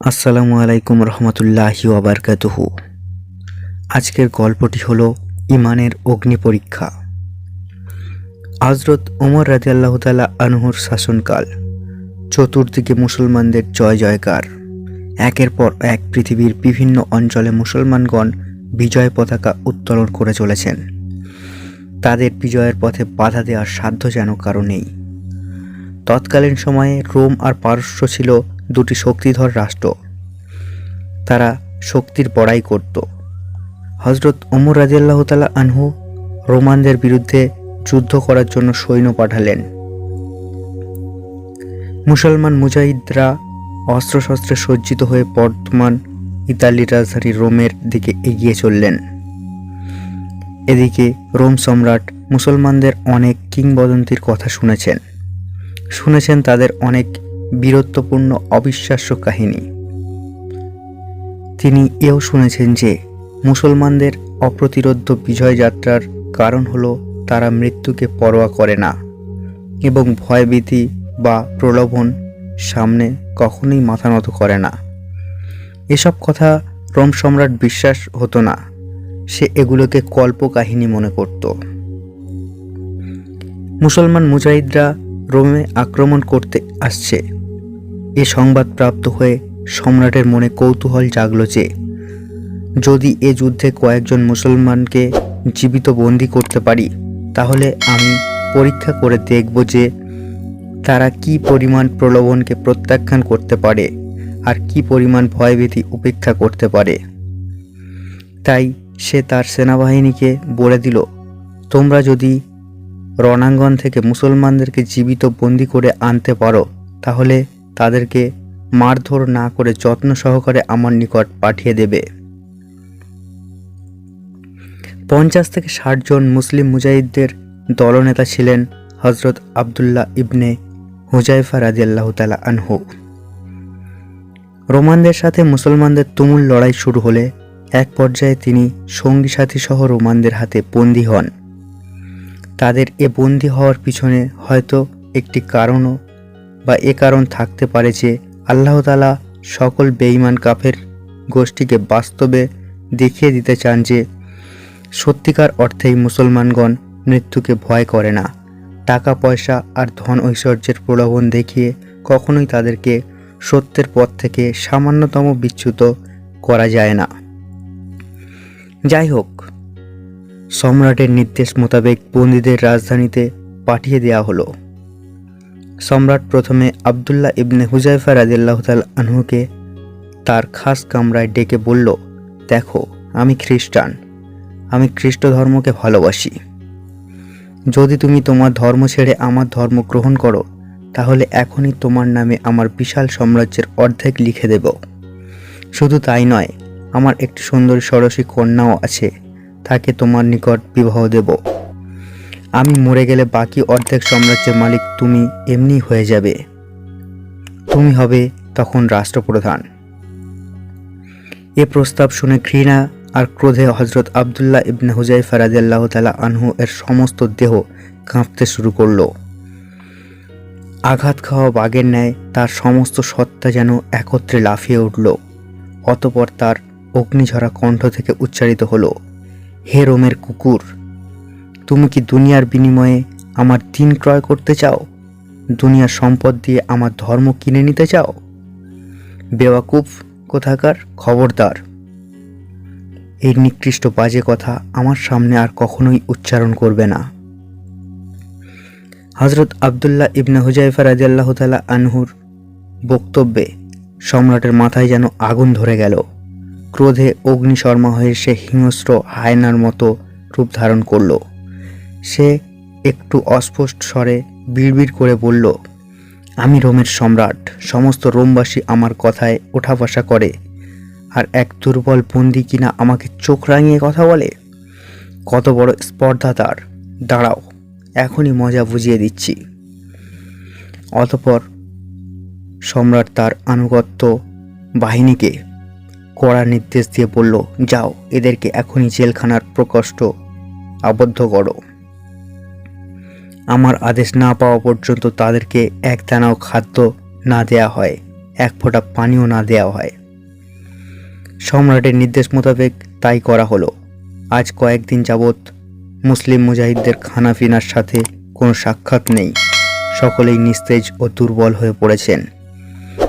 আসসালামু আলাইকুম রহমতুল্লাহি ওবরকাতুহু আজকের গল্পটি হল ইমানের অগ্নি পরীক্ষা। হজরত ওমর রাজি আল্লাহ তালা আনহুর শাসনকাল, চতুর্দিকে মুসলমানদের জয় জয়কার। একের পর এক পৃথিবীর বিভিন্ন অঞ্চলে মুসলমানগণ বিজয় পতাকা উত্তোলন করে চলেছেন। তাদের বিজয়ের পথে বাধা দেওয়ার সাধ্য যেন কারও নেই। তৎকালীন সময়ে রোম আর পারস্য ছিল দুটি শক্তিধর রাষ্ট্র। তারা শক্তির বড়াই করত। হজরত ওমর রাজিয়াল্লাহ তালা আনহু রোমানদের বিরুদ্ধে যুদ্ধ করার জন্য সৈন্য পাঠালেন। মুসলমান মুজাহিদরা অস্ত্রশস্ত্রে সজ্জিত হয়ে বর্তমান ইতালির রাজধানী রোমের দিকে এগিয়ে চললেন। এদিকে রোম সম্রাট মুসলমানদের অনেক কিংবদন্তির কথা শুনেছেন। শুনেছেন তাদের অনেক বীরত্বপূর্ণ অবিশ্বাস্য কাহিনী। তিনি এও শুনেছেন যে, মুসলমানদের অপ্রতিরোধ্য বিজয়যাত্রার কারণ হলো তারা মৃত্যুকে পরোয়া করে না এবং ভয়ভীতি বা প্রলোভন সামনে কখনোই মাথা নত করে না। এসব কথা রোম সম্রাট বিশ্বাস হতো না, সে এগুলোকে কল্পকাহিনী মনে করত। মুসলমান মুজাহিদরা রোমে আক্রমণ করতে আসছে। এ সংবাদ প্রাপ্ত হয়ে সম্রাটের মনে কৌতূহল জাগল যে, যদি এ যুদ্ধে কয়েকজন মুসলমানকে জীবিত বন্দি করতে পারি, তাহলে আমি পরীক্ষা করে দেখব যে তারা কি পরিমাণ প্রলোভনকে প্রত্যাখ্যান করতে পারে আর কি পরিমাণ ভয়ভীতি উপেক্ষা করতে পারে। তাই সে তার সেনাবাহিনীকে বলে দিল, তোমরা যদি রণাঙ্গন থেকে মুসলমানদেরকে জীবিত বন্দি করে আনতে পারো, তাহলে তাদেরকে মারধর না করে যত্ন সহকারে আমার নিকট পাঠিয়ে দেবে। পঞ্চাশ থেকে ষাট জন মুসলিম মুজাহিদদের দলনেতা ছিলেন হজরত আবদুল্লাহ ইবনে হুজাইফা রাজিয়াল্লাহ তালা আনহু। রোমানদের সাথে মুসলমানদের তুমুল লড়াই শুরু হলে এক পর্যায়ে তিনি সঙ্গী সাথী সহ রোমানদের হাতে বন্দী হন। তাদের এ বন্দী হওয়ার পিছনে হয়তো একটি কারণও বা এ কারণ থাকতে পারে যে আল্লাহ তালা সকল বেঈমান কাফের গোষ্ঠীকে বাস্তবে দেখিয়ে দিতে চান যে সত্যিকার অর্থেই মুসলমানগণ মৃত্যুকে ভয় করে না। টাকা, পয়সা আর ধন ঐশ্বর্যের প্রলোভন দেখিয়ে কখনোই তাদেরকে সত্যের পথ থেকে সামান্যতম বিচ্যুত করা যায় না। যাই হোক সম্রাটের নির্দেশ মোতাবেক বন্দীদের রাজধানীতে পাঠিয়ে দেওয়া হলো। সম্রাট প্রথমে আবদুল্লাহ ইবনে হুজাইফা রাজিয়াল্লাহ তাল আনহুকে তার খাস কামরায় ডেকে বলল, দেখো, আমি খ্রিস্টান। আমি খ্রিস্ট ধর্মকে ভালোবাসি। যদি তুমি তোমার ধর্ম ছেড়ে আমার ধর্ম গ্রহণ করো, তাহলে এখনই তোমার নামে আমার বিশাল সাম্রাজ্যের অর্ধেক লিখে দেব। শুধু তাই নয়, আমার একটি সুন্দরী ষোড়শী কন্যাও আছে, তাকে তোমার নিকট বিবাহ দেব। আমি মরে গেলে বাকি অর্ধেক সাম্রাজ্যের মালিক তুমি এমনি হয়ে যাবে। তুমি হবে তখন রাষ্ট্রপ্রধান। এ প্রস্তাব শুনে ঘৃণা আর ক্রোধে হজরত আবদুল্লাহ ইবনে হুজাইফা রাজিয়াল্লাহ তালা আনহু এর সমস্ত দেহ কাঁপতে শুরু করল। আঘাত খাওয়া বাঘের ন্যায় তার সমস্ত সত্তা যেন একত্রে লাফিয়ে উঠল। অতপর তার অগ্নিঝরা কণ্ঠ থেকে উচ্চারিত হলো, হে রোমের কুকুর তুমি কি দুনিয়ার বিনিময়ে আমার দিন ক্রয় করতে চাও? দুনিয়ার সম্পদ দিয়ে আমার ধর্ম কিনে নিতে চাও? বেওয়াকুফ, কোথাকার, খবরদার। এই নিকৃষ্ট বাজে কথা আমার সামনে আর কখনোই উচ্চারণ করবে না। হজরত আবদুল্লাহ ইবনে হুজাইফা রাজিয়াল্লাহ তালা আনহুর বক্তব্যে সম্রাটের মাথায় যেন আগুন ধরে গেল। ক্রোধে অগ্নিশর্মা হয়ে সে হিংস্র হায়নার মতো রূপ ধারণ করল। সে একটু অস্পষ্ট স্বরে বিড়বিড় করে বলল, আমি রোমের সম্রাট। সমস্ত রোমবাসী আমার কথায় ওঠা বসা করে। আর এক দুর্বল বন্দি কিনা আমাকে চোখ রাঙিয়ে কথা বলে? কত বড় স্পর্ধা তার। দাঁড়াও, এখনই মজা বুঝিয়ে দিচ্ছি অতপর সম্রাট তার আনুগত্য বাহিনীকে কড়া নির্দেশ দিয়ে বলল, যাও, এদেরকে এখনই জেলখানার প্রকষ্ট আবদ্ধ করো। আমার আদেশ না পাওয়া পর্যন্ত তাদেরকে এক দানাও খাদ্য না দেয়া হয়, এক ফোঁটা পানিও না দেওয়া হয়। সম্রাটের নির্দেশ মোতাবেক তাই করা হলো। আজ কয়েকদিন যাবৎ মুসলিম মুজাহিদদের খানাফিনার সাথে কোনো সাক্ষাৎ নেই। সকলেই নিস্তেজ ও দুর্বল হয়ে পড়েছেন।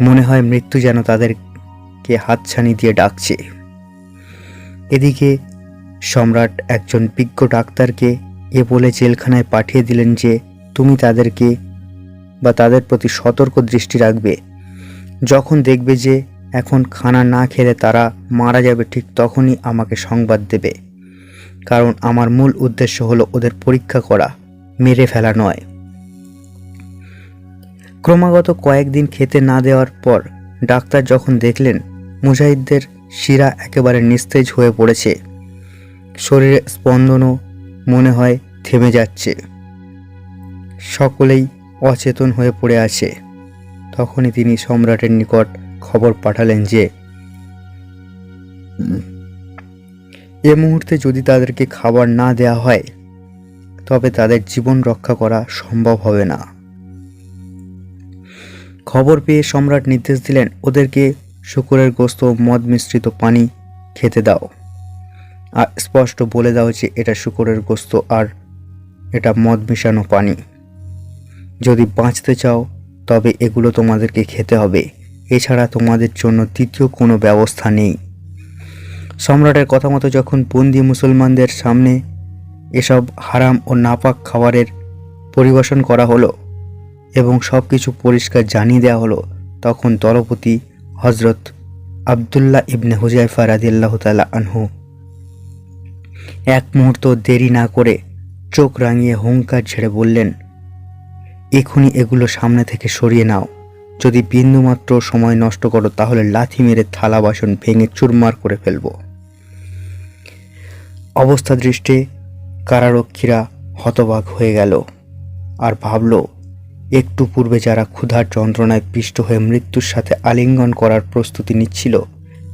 মনে হয় মৃত্যু যেন তাদেরকে হাতছানি দিয়ে ডাকছে। এদিকে সম্রাট একজন বিজ্ঞ ডাক্তারকে এ বলে জেলখানায় পাঠিয়ে দিলেন যে তুমি তাদেরকে বা তাদের প্রতি সতর্ক দৃষ্টি রাখবে। যখন দেখবে যে এখন খানা না খেলে তারা মারা যাবে, ঠিক তখনই আমাকে সংবাদ দেবে। কারণ আমার মূল উদ্দেশ্য হলো ওদের পরীক্ষা করা, মেরে ফেলা নয়। ক্রমাগত কয়েকদিন খেতে না দেওয়ার পর ডাক্তার যখন দেখলেন, মুজাহিদদের শিরা একেবারে নিস্তেজ হয়ে পড়েছে। শরীরে স্পন্দনও মনে হয় থেমে যাচ্ছে। সকলেই অচেতন হয়ে পড়ে আছে। তখনই তিনি সম্রাটের নিকট খবর পাঠালেন যে এ মুহূর্তে যদি তাদেরকে খাবার না দেয়া হয়, তবে তাদের জীবন রক্ষা করা সম্ভব হবে না। খবর পেয়ে সম্রাট নির্দেশ দিলেন, ওদেরকে শুকুরের গোস্ত, মদ মিশ্রিত পানি খেতে দাও। স্পষ্ট বলে দেওয়া হয়েছে, এটা শুকরের গোস্ত আর এটা মদ মিশানো পানি। যদি বাঁচতে চাও, তবে এগুলো তোমাদেরকে খেতে হবে। এছাড়া তোমাদের জন্য দ্বিতীয় কোনো ব্যবস্থা নেই। সম্রাটের কথা মতো যখন বন্দি মুসলমানদের সামনে এসব হারাম ও নাপাক খাবারের পরিবেশন করা হলো এবং সব কিছু পরিষ্কার জানিয়ে দেওয়া হলো, তখন দলপতি হজরত আবদুল্লাহ ইবনে হুজাইফা রাদিয়াল্লাহু তালা আনহু এক মুহূর্ত দেরি না করে চোখ রাঙিয়ে হুঙ্কার ছেড়ে বললেন এখনই এগুলো সামনে থেকে সরিয়ে নাও। যদি বিন্দুমাত্র সময় নষ্ট করো, তাহলে লাথি মেরে থালা বাসন ভেঙে চুরমার করে ফেলব। অবস্থা দৃষ্টে কারারক্ষীরা হতবাক হয়ে গেল আর ভাবল, একটু পূর্বে যারা ক্ষুধার যন্ত্রণায় পিষ্ট হয়ে মৃত্যুর সাথে আলিঙ্গন করার প্রস্তুতি নিচ্ছিল,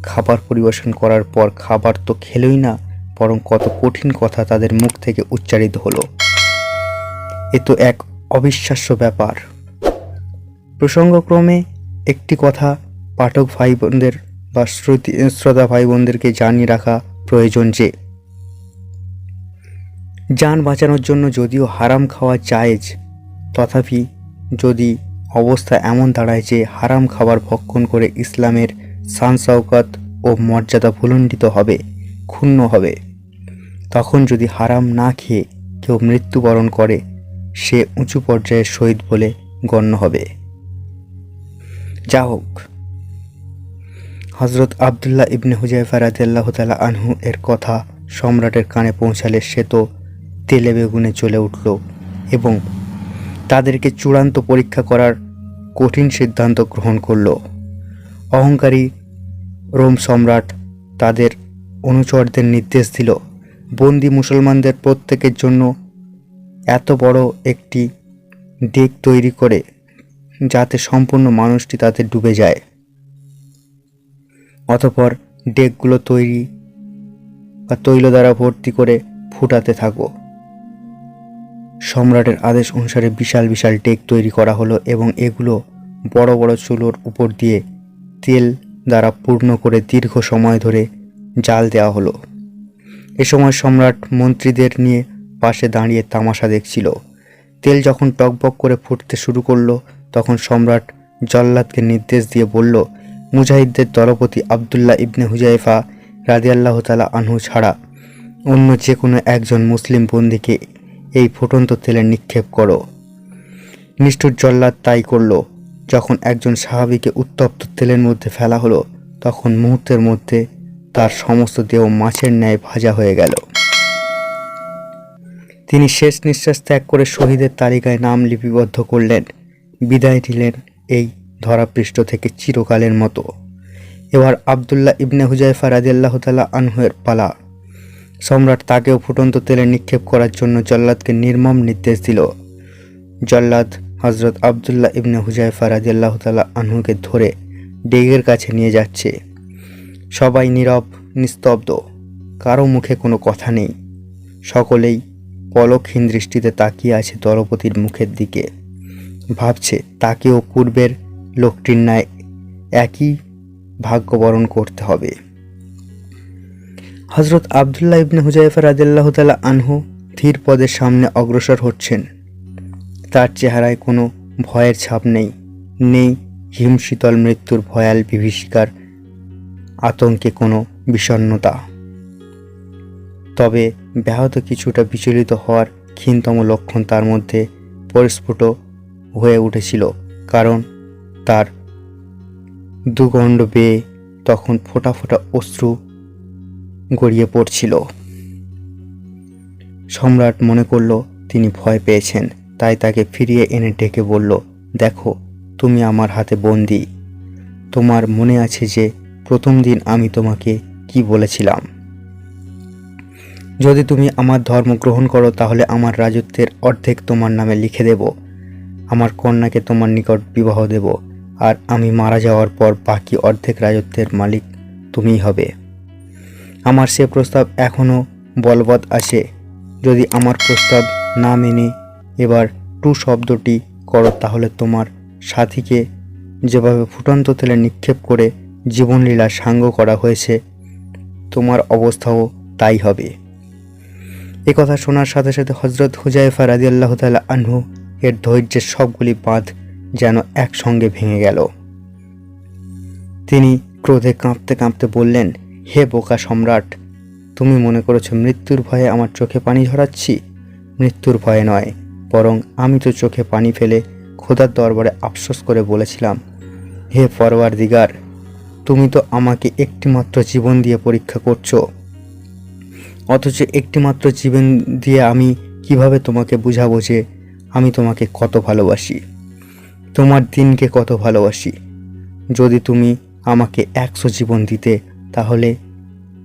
খাবার পরিবেশন করার পর খাবার তো খেলই না বরং কত কঠিন কথা তাদের মুখ থেকে উচ্চারিত হলো। এ তো এক অবিশ্বাস্য ব্যাপার। প্রসঙ্গক্রমে একটি কথা পাঠক ভাই বোনদের বা শ্রুতি, শ্রোতা ভাই বোনদেরকে জানিয়ে রাখা প্রয়োজন যে, যান বাঁচানোর জন্য যদিও হারাম খাওয়া জায়েজ, তথাপি যদি অবস্থা এমন দাঁড়ায় যে হারাম খাবার ভক্ষণ করে ইসলামের শান শওকত ও মর্যাদা ভুলণ্ডিত হবে, ক্ষুণ্ণ হবে। তখন যদি হারাম না খেয়ে কেউ মৃত্যুবরণ করে, সে উঁচু পর্যায়ের শহীদ বলে গণ্য হবে। যা হোক হজরত আবদুল্লাহ ইবনে হুজাইফা রাদিয়াল্লাহু তালা আনহু এর কথা সম্রাটের কানে পৌঁছালে সে তো তেলে বেগুনে চলে উঠল এবং তাদেরকে চূড়ান্ত পরীক্ষা করার কঠিন সিদ্ধান্ত গ্রহণ করল। অহংকারী রোম সম্রাট তাদের অনুচরদের নির্দেশ দিল বন্দি মুসলমানদের প্রত্যেকের জন্য এত বড় একটি ডেক তৈরি করে যাতে সম্পূর্ণ মানুষটি তাতে ডুবে যায়। অতপর ডেকগুলো তৈরি বা তৈল দ্বারা ভর্তি করে ফুটাতে থাকো। সম্রাটের আদেশ অনুসারে বিশাল বিশাল ডেক তৈরি করা হলো এবং এগুলো বড় বড় চুলোর উপর দিয়ে তেল দ্বারা পূর্ণ করে দীর্ঘ সময় ধরে জাল দেওয়া হলো। এ সময় সম্রাট মন্ত্রীদের নিয়ে পাশে দাঁড়িয়ে তামাশা দেখছিল। তেল যখন টকবক করে ফুটতে শুরু করল, তখন সম্রাট জল্লাদকে নির্দেশ দিয়ে বলল, মুজাহিদদের দলপতি আবদুল্লাহ ইবনে হুজাইফা রাদিয়াল্লাহ তালা আনহু ছাড়া অন্য যে কোনো একজন মুসলিম বন্দীকে এই ফুটন্ত তেলে নিক্ষেপ করো। নিষ্ঠুর জল্লাদ তাই করল। যখন একজন সাহাবিকে উত্তপ্ত তেলের মধ্যে ফেলা হলো, তখন মুহূর্তের মধ্যে তার সমস্ত দেহ মাছের ন্যায় ভাজা হয়ে গেল। তিনি শেষ নিঃশ্বাস ত্যাগ করে শহীদের তালিকায় নাম লিপিবদ্ধ করলেন। বিদায় নিলেন এই ধরাপৃষ্ঠ থেকে চিরকালের মতো। এবার আবদুল্লাহ ইবনে হুজাইফা রাদিয়াল্লাহু তাআলা আনহুয়ের পালা। সম্রাট তাকেও ফুটন্ত তেলে নিক্ষেপ করার জন্য জল্লাদকে নির্মম নির্দেশ দিল। জল্লাদ হজরত আবদুল্লাহ ইবনে হুজাইফা রাদিয়াল্লাহ তাআলা আনহুকে ধরে ডেগের কাছে নিয়ে যাচ্ছে। সবাই নীরব, নিস্তব্ধ, কারও মুখে কোনো কথা নেই। সকলেই পলকহীন দৃষ্টিতে তাকিয়ে আছে দলপতির মুখের দিকে। ভাবছে তাকেও পূর্বের লোকটির ন্যায় একই ভাগ্য বরণ করতে হবে। হজরত আবদুল্লাহ ইবনে হুজাইফা রাদিল্লাহ তালা আনহু ধীর পদের সামনে অগ্রসর হচ্ছেন। তার চেহারায় কোনো ভয়ের ছাপ নেই নেই হিমশীতল মৃত্যুর ভয়াল বিভীষিকার আতঙ্কে কোনো বিষণ্ণতা। তবে ব্যাহত কিছুটা বিচলিত হওয়ার ক্ষীণতম লক্ষণ তার মধ্যে পরিস্ফুট হয়ে উঠেছিল, কারণ তার দুগণ্ড বেয়ে তখন ফোঁটা ফোঁটা অশ্রু গড়িয়ে পড়ছিল। সম্রাট মনে করল, তিনি ভয় পেয়েছেন, তাই তাকে ফিরিয়ে এনে ডেকে বলল, দেখো, তুমি আমার হাতে বন্দি। তোমার মনে আছে যে প্রথম দিন আমি তোমাকে কি বলেছিলাম? যদি তুমি আমার ধর্ম গ্রহণ করো, তাহলে আমার রাজত্বের অর্ধেক তোমার নামে লিখে দেব। আমার কন্যাকে তোমার নিকট বিবাহ দেব, আর আমি মারা যাওয়ার পর বাকি অর্ধেক রাজত্বের মালিক তুমিই হবে। আমার সে প্রস্তাব এখনও বলবৎ আছে যদি আমার প্রস্তাব না মেনে এবার টু শব্দটি করো, তাহলে তোমার সাথীকে যেভাবে ফুটন্ত তেলে নিক্ষেপ করে জীবনলীলা সাঙ্গ করা হয়েছে। তোমার অবস্থাও তাই হবে। এ কথা শোনার সাথে সাথে হজরত হুজাইফা রাজি আল্লাহ তালা আনহু এর ধৈর্যের সবগুলি বাঁধ যেন একসঙ্গে ভেঙে গেল। তিনি ক্রোধে কাঁপতে কাঁপতে বললেন, হে বোকা সম্রাট, তুমি মনে করেছ মৃত্যুর ভয়ে আমার চোখে পানি ঝরাচ্ছি? মৃত্যুর ভয়ে নয়, বরং আমি তো চোখে পানি ফেলে খোদার দরবারে আফসোস করে বলেছিলাম। হে ফরওয়ার দিগার তুমি তো আমাকে একটিমাত্র জীবন দিয়ে পরীক্ষা করছ। অথচ একটিমাত্র জীবন দিয়ে আমি কীভাবে তোমাকে বুঝাবো যে আমি তোমাকে কত ভালোবাসি? তোমার দিনকে কত ভালোবাসি? যদি তুমি আমাকে একশো জীবন দিতে, তাহলে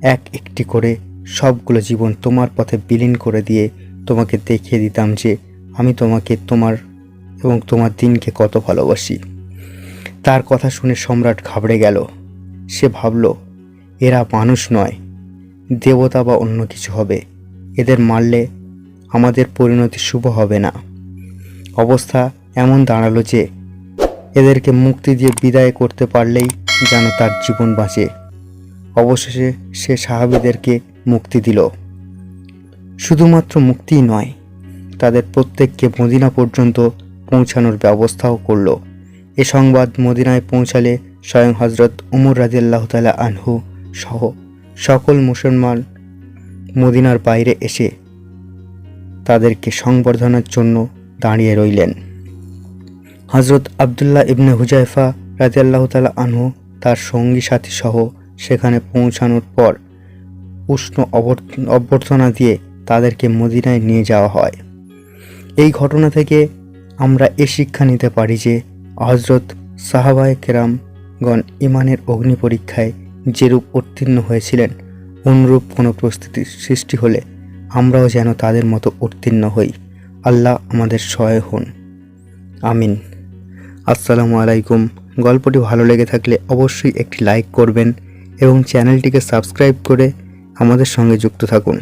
এক একটি করে সবগুলো জীবন তোমার পথে বিলীন করে দিয়ে তোমাকে দেখিয়ে দিতাম যে আমি তোমাকে তোমার এবং তোমার দিনকে কত ভালোবাসি। তার কথা শুনে সম্রাট ঘাবড়ে গেল। সে ভাবল, এরা মানুষ নয়, দেবতা বা অন্য কিছু হবে। এদের মারলে আমাদের পরিণতি শুভ হবে না। অবস্থা এমন দাঁড়াল যে, এদেরকে মুক্তি দিয়ে বিদায় করতে পারলেই যেন তার জীবন বাঁচে। অবশেষে সে সাহাবিদেরকে মুক্তি দিল। শুধুমাত্র মুক্তিই নয়, তাদের প্রত্যেককে মদিনা পর্যন্ত পৌঁছানোর ব্যবস্থাও করল। এ সংবাদ মদিনায় পৌঁছালে স্বয়ং হজরত উমর রাজিয়াল্লাহ তালা আনহু সহ সকল মুসলমান মদিনার বাইরে এসে তাদেরকে সংবর্ধনার জন্য দাঁড়িয়ে রইলেন। হজরত আবদুল্লাহ ইবনে হুজাইফা রাজিয়াল্লাহ তালা আনহু তার সঙ্গী সাথী সহ সেখানে পৌঁছানোর পর উষ্ণ অভ্যর্থ- অভ্যর্থনা দিয়ে তাদেরকে মদিনায় নিয়ে যাওয়া হয়। এই ঘটনা থেকে আমরা এ শিক্ষা নিতে পারি যে হজরত সাহাবায় কেরামগণ ইমানের অগ্নি পরীক্ষায় যেরূপ উত্তীর্ণ হয়েছিলেন, অনুরূপ কোনো পরিস্থিতি সৃষ্টি হলে আমরাও যেন তাদের মতো উত্তীর্ণ হই। আল্লাহ আমাদের সহায় হন। আমিন। আসসালামু আলাইকুম। গল্পটি ভালো লেগে থাকলে অবশ্যই একটি লাইক করবেন এবং চ্যানেলটিকে সাবস্ক্রাইব করে আমাদের সঙ্গে যুক্ত থাকুন।